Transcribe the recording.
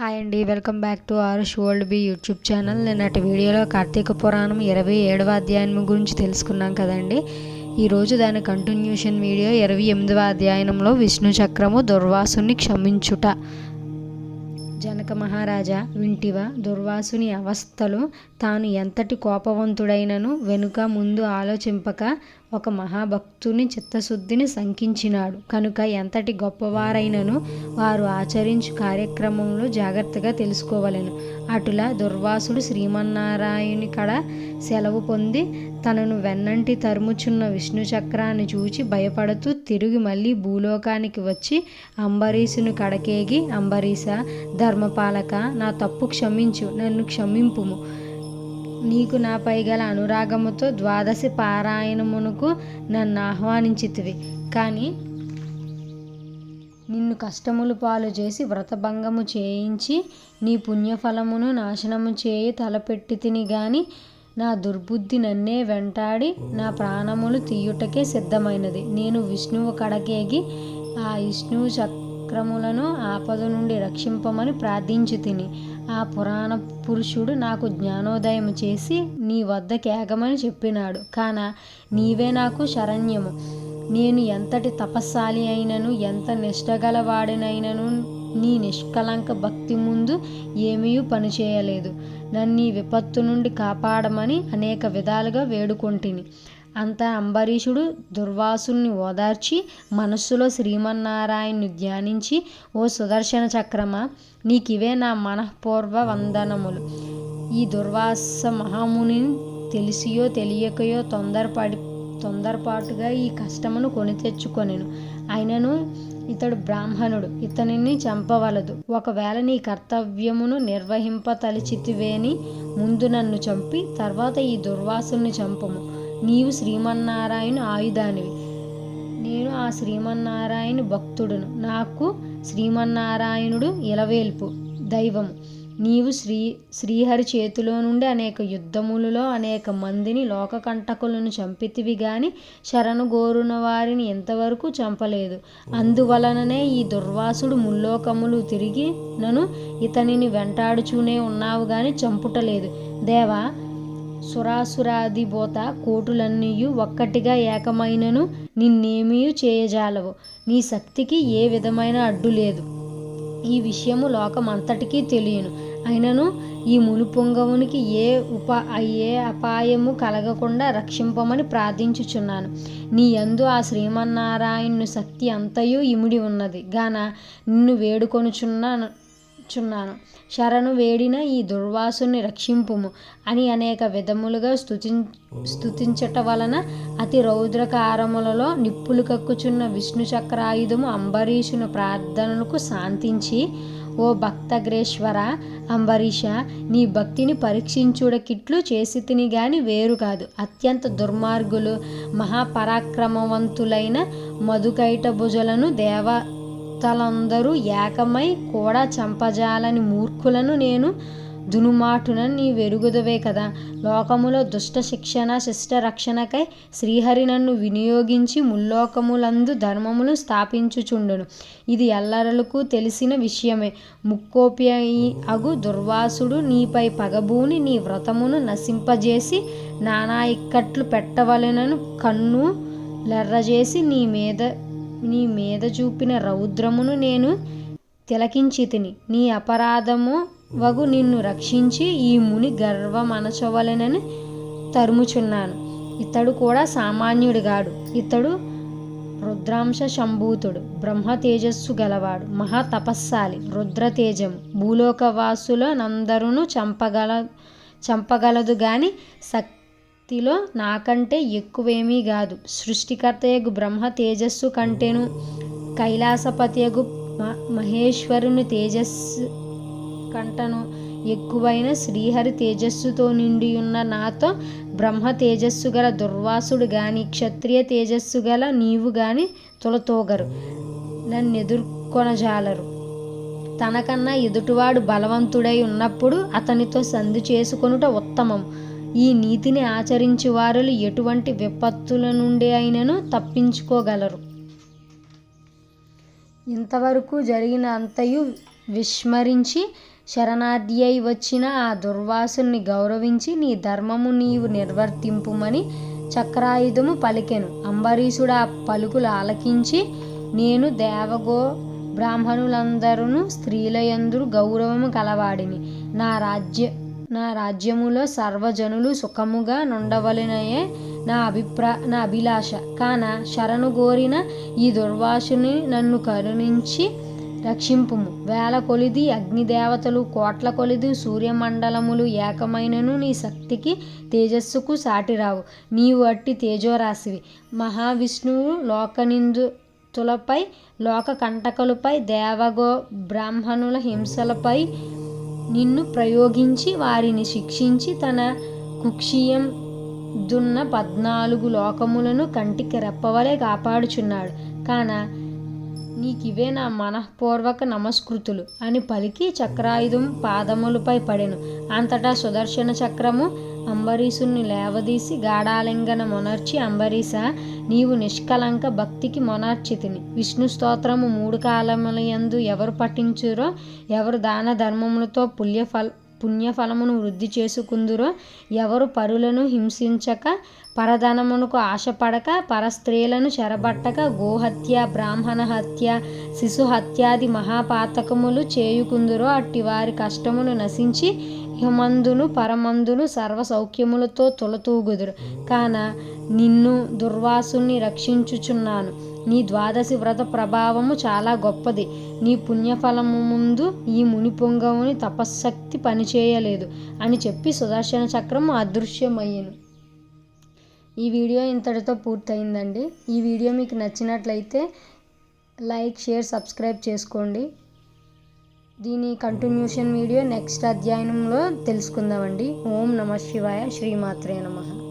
Hi అండి welcome back to Aarush world B YouTube channel. నిన్నటి వీడియోలో కార్తీక పురాణం ఇరవై ఏడవ అధ్యాయం గురించి తెలుసుకున్నాం కదండి. ఈరోజు దాని కంటిన్యూషన్ వీడియో ఇరవై ఎనిమిదవ అధ్యాయంలో విష్ణు చక్రము దుర్వాసుని క్షమించుట. జనక మహారాజా వింటివా దుర్వాసుని అవస్థలు తాను ఎంతటి కోపవంతుడైనను వెనుక ముందు ఆలోచింపక ఒక మహాభక్తుని చిత్తశుద్ధిని శంకించినాడు. కనుక ఎంతటి గొప్పవారైనను వారు ఆచరించు కార్యక్రమంలో జాగ్రత్తగా తెలుసుకోవలెను. అటులా దుర్వాసుడు శ్రీమన్నారాయణి కడ సెలవు పొంది తనను వెన్నంటి తరుముచున్న విష్ణు చక్రాన్ని చూచి భయపడుతూ తిరిగి మళ్ళీ భూలోకానికి వచ్చి అంబరీషును కడకేగి అంబరీష ధర్మపాలక నా తప్పు క్షమించు నన్ను క్షమింపుము. నీకు నాపై గల అనురాగముతో ద్వాదశి పారాయణమునకు నన్ను ఆహ్వానించితివి. కానీ నిన్ను కష్టములు పాలు చేసి వ్రతభంగము చేయించి నీ పుణ్యఫలమును నాశనము చేయి తలపెట్టి తిని గాని నా దుర్బుద్ధి నన్నే వెంటాడి నా ప్రాణములు తీయుటకే సిద్ధమైనది. నేను విష్ణువు కడకేగి ఆ విష్ణువు అక్రములను ఆపద నుండి రక్షింపమని ప్రార్థించి తిని. ఆ పురాణ పురుషుడు నాకు జ్ఞానోదయం చేసి నీ వద్ద కేగమని చెప్పినాడు. కాన నీవే నాకు శరణ్యము. నేను ఎంతటి తపస్సాలి అయినను ఎంత నిష్టగలవాడినైనను నీ నిష్కలంక భక్తి ముందు ఏమీ పనిచేయలేదు. నన్ను ఈ విపత్తు నుండి కాపాడమని అనేక విధాలుగా వేడుకొంటిని. అంత అంబరీషుడు దుర్వాసుని ఓదార్చి మనస్సులో శ్రీమన్నారాయణ్ణి ధ్యానించి ఓ సుదర్శన చక్రమా నీకివే నా మనఃపూర్వ వందనములు ఈ దుర్వాస మహామునిని తెలిసియో తెలియకయో తొందరపడి తొందరపాటుగా ఈ కష్టమును కొని తెచ్చుకొనెను. అయినను ఇతడు బ్రాహ్మణుడు ఇతనిని చంపవలదు. ఒకవేళ నీ కర్తవ్యమును నిర్వహింపతలిచితివేని ముందు నన్ను చంపి తర్వాత ఈ దుర్వాసుని చంపము. నీవు శ్రీమన్నారాయణ ఆయుధానివి. నేను ఆ శ్రీమన్నారాయణ భక్తుడును. నాకు శ్రీమన్నారాయణుడు ఇలవేల్పు దైవము. నీవు శ్రీ శ్రీహరి చేతిలో నుండి అనేక యుద్ధములలో అనేక మందిని లోకకంటకులను చంపితివి గాని శరణు గోరున వారిని ఎంతవరకు చంపలేదు. అందువలననే ఈ దుర్వాసుడు ముల్లోకములు తిరిగి నను ఇతనిని వెంటాడుచూనే ఉన్నావు గాని చంపుటలేదు. దేవా సురాసురాధిభూత కోటులన్నీయు ఒక్కటిగా ఏకమైనను నిన్నేమీ చేయజాలవు. నీ శక్తికి ఏ విధమైన అడ్డు లేదు. ఈ విషయము లోకమంతటికీ తెలియను. అయినను ఈ మునిపొంగవునికి ఏ ఉప ఏ అపాయము కలగకుండా రక్షింపమని ప్రార్థించుచున్నాను. నీ యందు ఆ శ్రీమన్నారాయణు శక్తి అంతయు ఇమిడి ఉన్నది. గాన నిన్ను వేడుకొనుచున్నాను చున్నాను శరణు వేడిన ఈ దుర్వాసుని రక్షింపుము అని అనేక విధములుగా స్తుతి స్తుతించట వలన అతి రౌద్రకారములలో నిప్పులు కక్కుచున్న విష్ణు చక్రాయుధము అంబరీషుని ప్రార్థనలకు శాంతించి ఓ భక్తగ్రేశ్వర అంబరీష నీ భక్తిని పరీక్షించుడకిట్లు చేసి తిని గాని వేరు కాదు. అత్యంత దుర్మార్గులు మహాపరాక్రమవంతులైన మధుకైట భుజలను దేవ దుష్టలందరూ ఏకమై కూడా చంపజాలని మూర్ఖులను నేను దునుమాటున నీ వెరుగుదవే కదా. లోకములో దుష్ట శిక్షణ శిష్ట రక్షణకై శ్రీహరి నన్ను వినియోగించి ముల్లోకములందు ధర్మములు స్థాపించుచుండును. ఇది ఎల్లరలకు తెలిసిన విషయమే. ముక్కోపి అగు దుర్వాసుడు నీపై పగబూని నీ వ్రతమును నశింపజేసి నానా ఇక్కట్లు పెట్టవలెనను కన్ను లెర్రజేసి నీ మీద నీ మీద చూపిన రౌద్రమును నేను తిలకించి తిని నీ అపరాధము వగు నిన్ను రక్షించి ఈ ముని గర్వమనచవలెనని తరుముచున్నాను. ఇతడు కూడా సామాన్యుడిగాడు ఇతడు రుద్రాంశ శంభూతుడు. బ్రహ్మ తేజస్సు గలవాడు. మహా తపస్సాలి. రుద్రతేజం భూలోకవాసుల నందరును చంపగల చంపగలదు గాని శక్తి శక్తిలో నాకంటే ఎక్కువేమీ కాదు సృష్టికర్తయగు బ్రహ్మ తేజస్సు కంటేను కైలాసపతియగు మహేశ్వరుని తేజస్సు కంటను ఎక్కువైన శ్రీహరి తేజస్సుతో నిండి ఉన్న నాతో బ్రహ్మ తేజస్సు గల దుర్వాసుడు గాని క్షత్రియ తేజస్సు గల నీవు గాని తొలతోగరు నన్ను ఎదుర్కొనజాలరు తనకన్నా ఎదుటివాడు బలవంతుడై ఉన్నప్పుడు అతనితో సంధి చేసుకొనుట ఉత్తమం. ఈ నీతిని ఆచరించి వారులు ఎటువంటి విపత్తుల నుండి అయినను తప్పించుకోగలరు. ఇంతవరకు జరిగిన అంతయు విస్మరించి శరణార్థి అయి వచ్చిన ఆ దుర్వాసుని గౌరవించి నీ ధర్మము నీవు నిర్వర్తింపుమని చక్రాయుధము పలికెను. అంబరీషుడు ఆ పలుకులు ఆలకించి నేను దేవగో బ్రాహ్మణులందరూ స్త్రీలయందురు గౌరవము కలవాడిని. నా రాజ్య నా రాజ్యములో సర్వజనులు సుఖముగా నుండవలనయే నా అభిప్రా నా అభిలాష. కాన శరణు గోరిన ఈ దుర్వాసుని నన్ను కరుణించి రక్షింపుము. వేల కొలిది అగ్నిదేవతలు కోట్ల కొలిది సూర్యమండలములు ఏకమైనను నీ శక్తికి తేజస్సుకు సాటిరావు. నీవు అట్టి తేజోరాశివి. మహావిష్ణువు లోకనిందుతులపై లోక కంటకులపై దేవగో బ్రాహ్మణుల హింసలపై నిన్ను ప్రయోగించి వారిని శిక్షించి తన కుక్షియం దున్న పద్నాలుగు లోకములను కంటికి రెప్పవలే కాపాడుచున్నాడు. కాన నీకివే నా మనఃపూర్వక నమస్కృతులు అని పలికి చక్రాయుధం పాదములపై పడెను. అంతటా సుదర్శన చక్రము అంబరీషుని లేవదీసి గాఢాలింగన మొనర్చి అంబరీష నీవు నిష్కలంక భక్తికి మొనార్చితిని. విష్ణు స్తోత్రము మూడు కాలములయందు ఎవరు పఠించురో ఎవరు దాన ధర్మములతో పుణ్యఫల పుణ్యఫలమును వృద్ధి చేసుకుందురో ఎవరు పరులను హింసించక పరధనమునకు ఆశపడక పరస్త్రీలను చెరబట్టక గోహత్య బ్రాహ్మణ హత్య శిశు హత్యాది మహాపాతకములు చేయుకుందురో అట్టి వారి కష్టమును నశించి ఇహమందును పరమందును సర్వ సౌఖ్యములతో తొలతూగుదురు. కాన నిన్ను దుర్వాసుని రక్షించుచున్నాను. నీ ద్వాదశి వ్రత ప్రభావము చాలా గొప్పది. నీ పుణ్యఫలము ముందు ఈ ముని పొంగవుని తపశ్శక్తి పనిచేయలేదు అని చెప్పి సుదర్శన చక్రం అదృశ్యమయ్యను. ఈ వీడియో ఇంతటితో పూర్తయిందండి. ఈ వీడియో మీకు నచ్చినట్లయితే లైక్ షేర్ సబ్స్క్రైబ్ చేసుకోండి. దీని కంటిన్యూషన్ వీడియో నెక్స్ట్ అధ్యాయంలో తెలుసుకుందామండి. ఓం నమ శివాయ శ్రీమాత్రే నమః.